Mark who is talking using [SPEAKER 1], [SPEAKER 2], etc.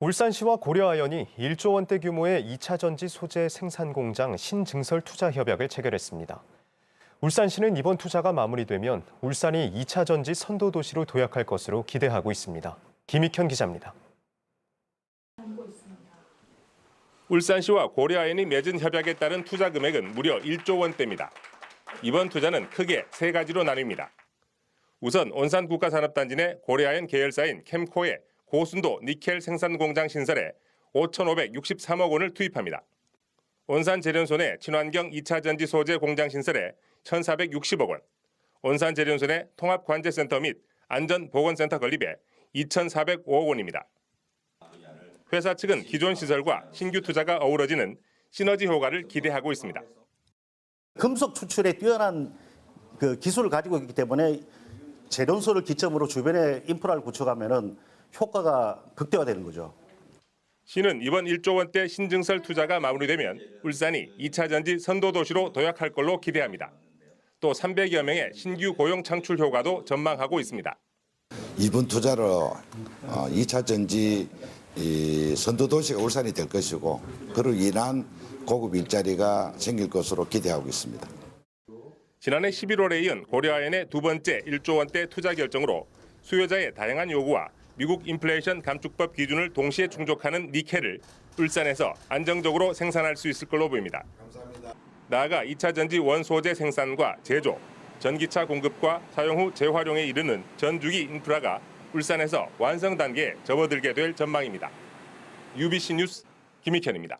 [SPEAKER 1] 울산시와 고려아연이 1조 원대 규모의 2차 전지 소재 생산 공장 신증설 투자 협약을 체결했습니다. 울산시는 이번 투자가 마무리되면 울산이 2차 전지 선도 도시로 도약할 것으로 기대하고 있습니다. 김익현 기자입니다.
[SPEAKER 2] 울산시와 고려아연이 맺은 협약에 따른 투자 금액은 무려 1조 원대입니다. 이번 투자는 크게 세 가지로 나뉩니다. 우선 온산 국가산업단지 내 고려아연 계열사인 캠코의 고순도 니켈 생산 공장 신설에 5,563억 원을 투입합니다. 온산 재련소 내 친환경 2차 전지 소재 공장 신설에 1,460억 원, 온산 재련소 내 통합 관제센터 및 안전 보건센터 건립에 2,405억 원입니다. 회사 측은 기존 시설과 신규 투자가 어우러지는 시너지 효과를 기대하고 있습니다.
[SPEAKER 3] 금속 추출에 뛰어난 그 기술을 가지고 있기 때문에 재련소를 기점으로 주변에 인프라를 구축하면은 효과가 극대화되는 거죠.
[SPEAKER 2] 시는 이번 1조 원대 신증설 투자가 마무리되면 울산이 2차 전지 선도 도시로 도약할 걸로 기대합니다. 또 300여 명의 신규 고용 창출 효과도 전망하고 있습니다.
[SPEAKER 4] 이번 투자로 2차 전지 이 선도 도시가 울산이 될 것이고 그로 인한 고급 일자리가 생길 것으로 기대하고 있습니다.
[SPEAKER 2] 지난해 11월에 이은 고려아연의 두 번째 1조 원대 투자 결정으로 수요자의 다양한 요구와 미국 인플레이션 감축법 기준을 동시에 충족하는 니켈을 울산에서 안정적으로 생산할 수 있을 걸로 보입니다. 나아가 2차 전지 원소재 생산과 제조, 전기차 공급과 사용 후 재활용에 이르는 전주기 인프라가 울산에서 완성 단계에 접어들게 될 전망입니다. UBC 뉴스 김익현입니다.